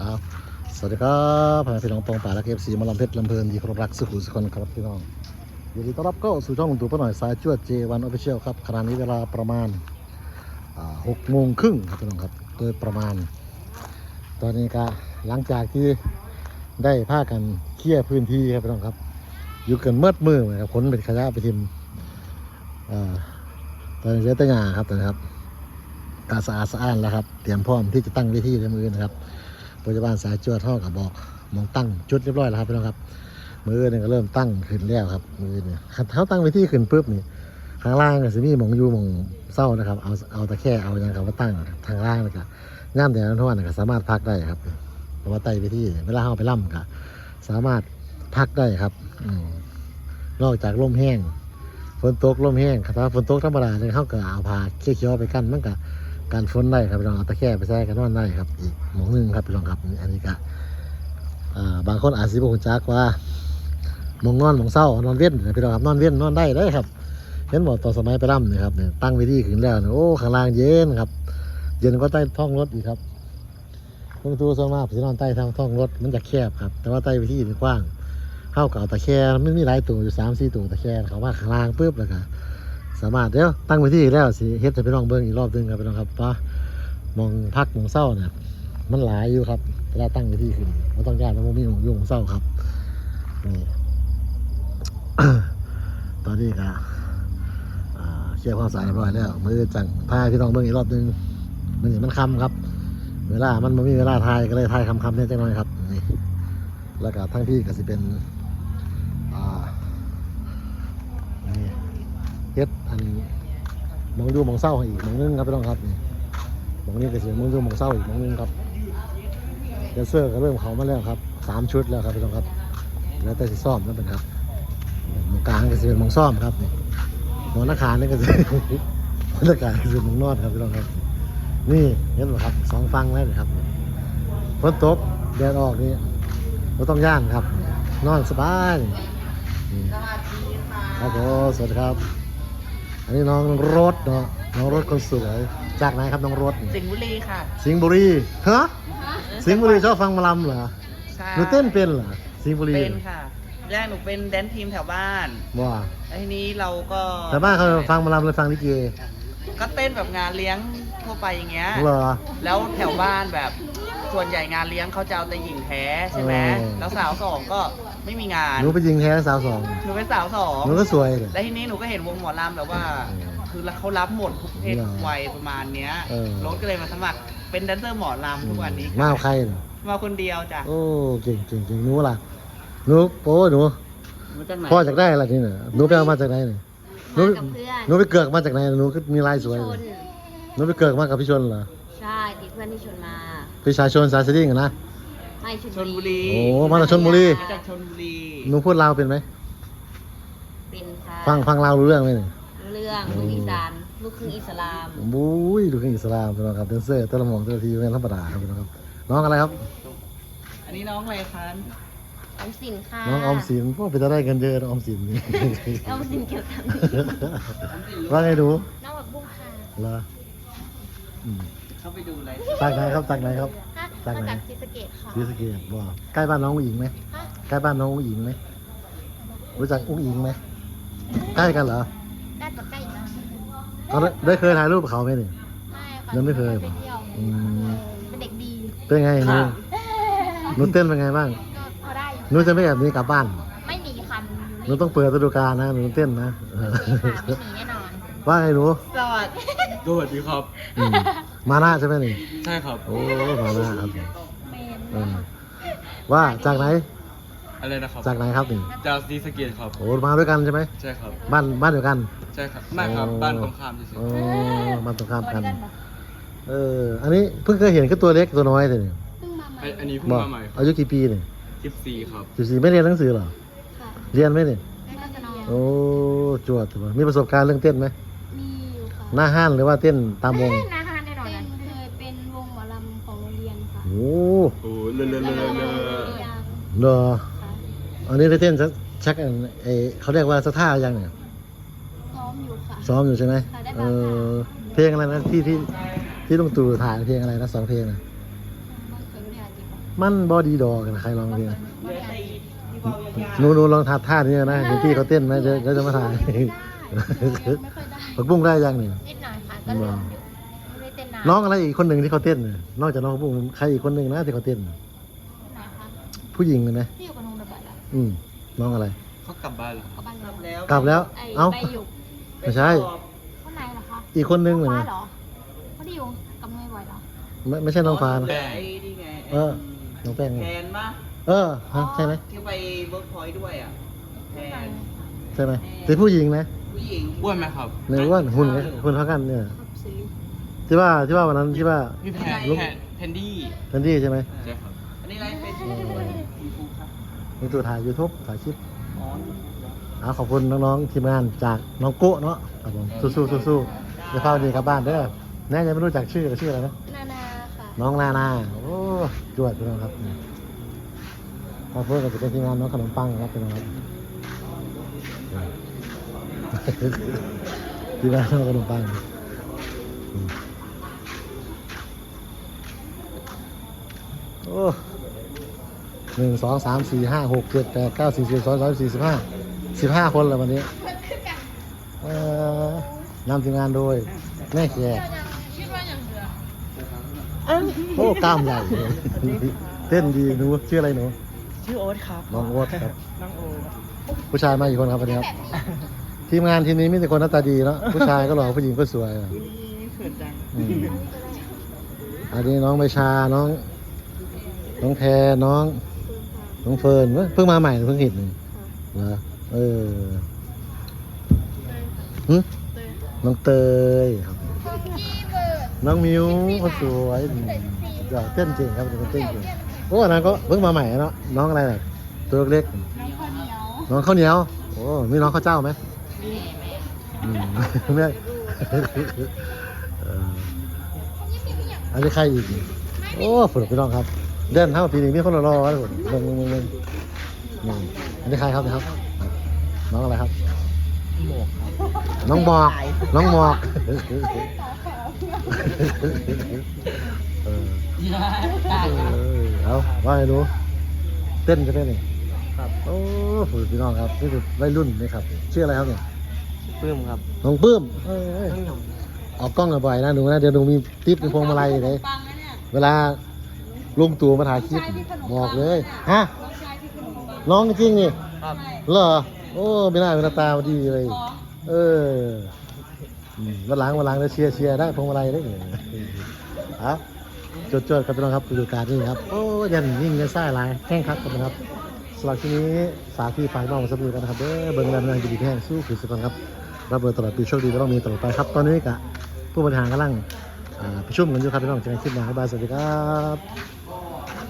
ครับสวัสดีครับพ่อแม่พี่น้องปองป่าและเอฟซีมาลำเพชรลำเพลินดีครบรักสุขุสุคนครับพี่น้องยินดีต้อนรับเข้าสู่ช่องตู่ป้าหน่อยสายจวดเจวันออฟฟิเชียลครับขณะนี้เวลาประมาณหกโมงครึ่งครับพี่น้องครับโดยประมาณ ตอนนี้ก็หลังจากที่ได้พากันเคลียร์พื้นที่ครับพี่น้องครับ อยู่กันเมื่อมือเลยครับขนเป็นขยะไปทิมตอนนี้เหลือแต่หญ้าครับตอนนี้ครับกาสะอาดสะอ้านแล้วครับ เตรียมพร้อมที่จะตั้งเวทีในมือนะครับ ปัจจุบันสายจวดเท่ากับบอกมองตั้งจุดเรียบร้อยแล้วครับพี่น้องครับ มือเนี่ยก็เริ่มตั้งขึ้นแล้วครับ มือเนี่ยเขาตั้งเวทีขึ้นปุ๊บนี่ข้างล่างก็สิมีมองอยู่มองเศร้านะครับ เอาเอาตะแคร่เอาอย่างครับมาตั้งทางล่างเลยครับย่ามแต่นั้นทุกวันก็สามารถพักได้ครับเพราะว่าไต่เวทีเวลาเอาไปล่ำก็สามารถพักได้ครับอนอกจากลมแห้งฝนตกลมแห้งครับถ้าฝนตกธรรมดาเนี่ยเขาก็เอาผ้าเขียวๆไปกั้นมันก็ การฝนได้ครับพี่น้องเอาตะแคร่ไปใส่กันนอนได้ครับอีกหมองหนึงครับพี่น้องครับอันนี้ก็บางคนอาจสิบ่ฮู้จักว่าหมองนอนหมองเศร้านอนเว้นนะพี่น้องครับนอนเว้นนอนได้ได้ครับเห็นบอกตอนสมัยไปร่ำเนี่ยครับเนี่ยตั้งเวิธีขึ้นแล้วเนี่ยโอ้ข้างล่างเย็นครับ เย็นก็ใต้ท้องรถอีกครับเพิ่งตัวสมาพี่นอนใต้ท้องท้องรถมันจะแคบครับ แต่ว่าใต้เวิธีนี่กว้างเข้ากับเอาตะแคร่มันมีหลายตัวอยู่สามสี่ตัวตะแคร่เขาว่าข้างล่างปุ๊บแล้วก็ สามารถเดี๋ยวตั้งไว้ที่แล้วสิเฮ็ดจะไปลองเบิ้งอีกรอบหนึงครับพี่น้องครับว่ามองพักมองเศร้าเนี่ยมันหลายอยู่ครับเวลาตั้งไว้ที่ขึ้นมันต้องย้ายมันมีหมองยุ่งเศร้าครับนี่ตอนนี้ก็อ่าเคลียร์ความสาดเรียบร้อยแล้วมือจังพาพี่น้องเบิ้งอีกรอบหนึงมันนี่มันคำครับ เวลามันไม่มีเวลาทายก็เลยทายคำๆเนี่ยจังหน่อยครับนี่แล้วก็ทั้งที่ก็สิเป็น อ่านี่ เฮ็ดอันมองดูมองเศร้าอีกมองนึงครับพี่น้องครับนี่มองนี้ก็เสียมองดูมองเศร้าอีกมองนึงครับเดนเซอร์ก็เริ่มเขามาแล้วครับสามชุดแล้วครับพี่น้องครับ แล้วแต่สิซ่อมนั่นเป็นครับมองกลางก็จะเป็นมองซ่อมครับนี่มองหน้าขานี่ก็จะมองหน้าขาก็เป็นมองนอนครับพี่น้องครับ นี่เห็นไหมครับสองฟังแล้วนะครับฝนตกแดดออกนี่ไม่ต้องย่านครับ นอนสบายครับผมสวัสดีครับ อันนี้น้องรถเนาะน้องรถคนสวยจากไหนครับน้องรถนี่สิงห์บุรีค่ะ สิงห์บุรีฮะสิงห์บุรีชอบฟังหมะลำเหรอใช่หนูเต้นเป็นเหรอสิงห์บุรีเป็นค่ะแรกหนูเป็นแดนซ์ทีมแถวบ้านว้าแล้วทีนี้เราก็แต่บ้านเขาฟังหมะลำเลยฟังลิเกก็เต้นแบบงานเลี้ยงทั่วไปอย่างเงี้ยเหรอแล้วแถวบ้านแบบส่วนใหญ่งานเลี้ยงเขาจะเอาแต่หญิงแท้ใช่ไหมเออแล้วสาวสองก็ ไม่มีงานหนูไปยิงแท้สาวสองหนูเป็นสาวสองหนูก็สวยเลย แล้วทีนี้หนูก็เห็นวงหมอลำแบบว่า เออคือเขารับหมดทุกเพศเหรอทุกวัยประมาณเนี้ยเออ รถก็เลยมาสมัครเป็นแดนเซอร์หมอลำทุกวันนี้มาเอาใครเนี่ยมาคนเดียวจ้ะโอ้เก่งเก่งเก่งหนูล่ะหนูโป้หนูมาจากไหนพ่อจากได้อะไรนี่เนี่ยหนูไปเอามาจากไหนเนี่ยหนูมากับเพื่อน หนูไปเกิดมาจากไหนหนูก็มีลายสวยชเลยนหนูไปเกิดมากับพี่ชนเหรอใช่ติดเพื่อนที่ชนมาพี่ชายชนสายสดิ้งอะนะ ไม่ชนชนบุรีโอ้มาจากชลบุรี มาจากชนบุรีหนูพูดลาวเป็นไหมเป็นค่ะฟังฟังลาวรู้เรื่องไหมเนี่ยรู้เรื่องลูกอีสานลูกครึ่งอิสลามบุ้ยดูขึ้นอิสลามพี่น้องครับเดนเซอร์แต่ละหมองแต่ละทีไม่ธรรมดาครับพี่น้องครับ น้องอะไรครับ อันนี้น้องอะไรคะออมสินค่ะน้องออมสินพวกไปจะได้กันเยอะนะออมสินนี่ ออมสินเกี่ยวกับว่าไงดูน้องแบบบุ้งค่ะเหรออืมเข้าไปดูอะไรจากไหนครับจากไหนครับฮะ จากไหนมาจากศรีสะเกดค่ะศรีสะเกษว่าใกล้บ้านน้องอุ้งอิงไหมฮะใกล้บ้านน้องอุ้งอิงไหมรู้จักอุ้งอิงไหมใกล้กันเหรอได้ปะใกล้นะเขาได้ได้เคยถ่ายรูปกับเขาไหมเนี่ย ไม่ค่ะยังไม่เคยไปเที่ยวอืม เป็นเด็กดีเป็นไงหนูหนูเต้นเป็นไงบ้างก็พอได้อยู่หนูจะไม่แบบนี้กลับบ้านไม่หนีคันหนูต้องเปิดฤดูกาลนะหนูเต้นนะเออไม่หนีแน่นอนว่าไงหนู สวัสดี สวัสดีครับ อืม มาหน้าใช่ไหมนี่ใช่ครับโอ้มาหน้าครับเออว่าจากไหนอะไรนะครับจากไหนครับนี่จากซีสะเกตครับโอ้มาด้วยกันใช่ไหมใช่ครับบ้านบ้านเดียวกันใช่ครับไม่ครับโอ้บ้านตรงข้ามเฉยโอ้บ้านตรงข้ามกัน เอออันนี้เพิ่งเคยเห็นก็ตัวเล็กตัวน้อยเลยเนี่ยเพิ่งมาใหม่ๆไอ้อันนี้เพิ่งบอกมาใหม่ครับอายุกี่ปีเนี่ยสิบสี่ครับสิบสี่ไม่เรียนหนังสือเหรอค่ะเรียนไหมเนี่ยแม่ก็จะนอนโอ้จวดถูกมีประสบการณ์เรื่องเต้นไหมมีอยู่ค่ะหน้าห้านหรือว่าเต้นตามวงนะฮะแน่นอน โอ้โอ้เลอะเลอะเลอะเลอะเหรออันนี้ได้เต้นชักชักอันไอเขาเรียกว่าสะท่ายังเนี่ยซ้อมอยู่ค่ะ ซ้อมอยู่ใช่ไหมค่ะได้เอบ้างค่ะอเพลงอะไรนะที่ที่ที่ลุงตู่ถ่ายเพลงอะไรนะสองเพลงนะบางคนไม่อาจจะบอกมันบอดีดอกนะใครลองเรียนเหลือแต่อีที่เขายากหนูหนูลองทัดท่านี้นะเห็นพี่เขาเต้นไหมเดี๋ยวเดี๋ยวจะมาถ่าย ไม่ค่อยได้ผักบุ้งได้ยังนี่นิดหน่อยค่ะก็เริ่มอยู่ไม่ได้เต้ นนานน้องอะไรอีกคนหนึ่งที่เขาเต้นน่ะนอกจากน้องผักบุ้งใครอีกคนหนึ่งนะที่เขาเต้นไหนคะผู้หญิงเลยนะที่อยู่กับนุงระเบิดแล้วอืมน้องอะไร เขากลับบ้านแล้วเขาบ้านๆเราแล้ว กลับแล้ว ไอ้เอ้า ใบหยุกไม่ใช่ ข้างในเหรอคะอีกคนหนึ่งเลยฟ้านะเหรอเขาได้อยู่กับนุ้ยบ่อยเหรอไม่ไม่ใช่น้องฟ้านะแต่ไอ้นี่ไงเออ น้องแป้งแทนปะเออฮะใช่ไหมที่ไปเวิร์กพอยต์ด้วยอะแทนใช่ไหมเป็นผู้หญิงนะผู้หญิงอ้วนไหมครับในอ้วนหุ่นหุ่นเท่ากันเนี่ยครับสี ที่ว่าที่ว่าวันนั้นที่ว่าพี่แพนลูกแพนแพนดี้แคนดี้ใช่ไหมใช่ครับอันนี้อะไรเป็นสีฟูครับมีตัวถ่ายยูทูบถ่ายคลิปอ๋อเอาขอบคุณน้องๆทีมงานจากน้องโกะเนาะครับผมสู้ๆสู้ๆจะเข้าดีกลับบ้านเด้อแน่ยังไม่รู้จักชื่อชื่ออะไรนะนานาค่ะน้องนานาโอ้จวดพี่น้องครับขอบคุณกับจะเป็นทีมงานน้องขนมปังครับพี่น้องครับทีมงานน้องขนมปังอืมโอ้ หนึ่งสองสามสี่ห้าหกเจ็ดแปดเก้าสี่สิบสองสามสี่สิบห้าสิบห้าคนแล้ววันนี้เอ่อนำทีมงานโดยแม่แขกคิดว่าอย่างเดียวโอ้กล้ามใหญ่เลยเต้นดีหนูชื่ออะไรหนูชื่อโอ๊ตครับน้องโอ๊ตครับน้องโอ๊ตผู้ชายมาอีกคนครับวันนี้ครับทีมงานทีมนี้มีแต่คนหน้าตาดีเนาะผู้ชายก็หล่อผู้หญิงก็สวยอะนี่เขินจังอืมอันนี้น้องใบชาน้อง น้องแพรน้อง น้องเฟิร์นเว้ยเพิ่งมาใหม่เพิ่งเห็นนี่เหรอเออหึน้องเตยครับ น้องมิวก็สวยอืมเดี๋ยวเต้นเก่งครับเต้นเก่งโอ้อันนั้นก็เพิ่งมาใหม่เนาะน้องอะไรน่ะตัวเล็กๆน้องข้าวเหนียวน้องข้าวเหนียวโอ้มีน้องข้าวเจ้าไหมอืมไม่เอ่ออันนี้ใครอีกนี่โอ้ฝนพี่น้องครับ เด่นเท่าปีนี้มีคนรอๆแล้วฝนเบิ่งเบิ่งเบิ่งเบิ่งนี่อันนี้ใครครับเนะครับ น้องอะไรครับ น้องหมอก น้องหมอกเออเออเอาว่าไงดูเต้นจะเต้นนี่ครับ โอ้โหพี่น้องครับ นี่คือวัยรุ่นนี่ครับ ชื่ออะไรครับเนี่ยปื้มครับ น้องปื้มเอ้ยออกกล้องบ่อยๆนะหนูนะ เดี๋ยวหนูมีติ๊บเป็นพวงมาลัยเลยปังนะเนี่ยเวลา ลุงตู่มาถ่ายคลิปบอกเลยฮะน้องชายที่ขนมปังน้องจริงนี่ครับเหรอโอ้ไม่น่าเป็นหน้าตาดีเลยท้องเอออืมวันหลังวันหลังจะเชียร์เชียร์ได้พวงมาลัยได้เลยเอาจดจดๆครับพี่น้องครับดูการนี่ครับโอ้ยันยิ่งยันไส้ลายแข้งครับครับสำหรับที่นี้สาธิตฝากน้องสักนิดกันนะครับเด้อเบิ้งแรงงานดีๆแห้งสู้ขืนสุดครับรับเลยตลอดปีโชคดีก็ต้องมีตลอดไปครับตอนนี้กะผู้บริหารกำลังอ่าประชุมกันอยู่ครับพี่น้องจะในคลิปหน้าครับบายสวัสดีครับ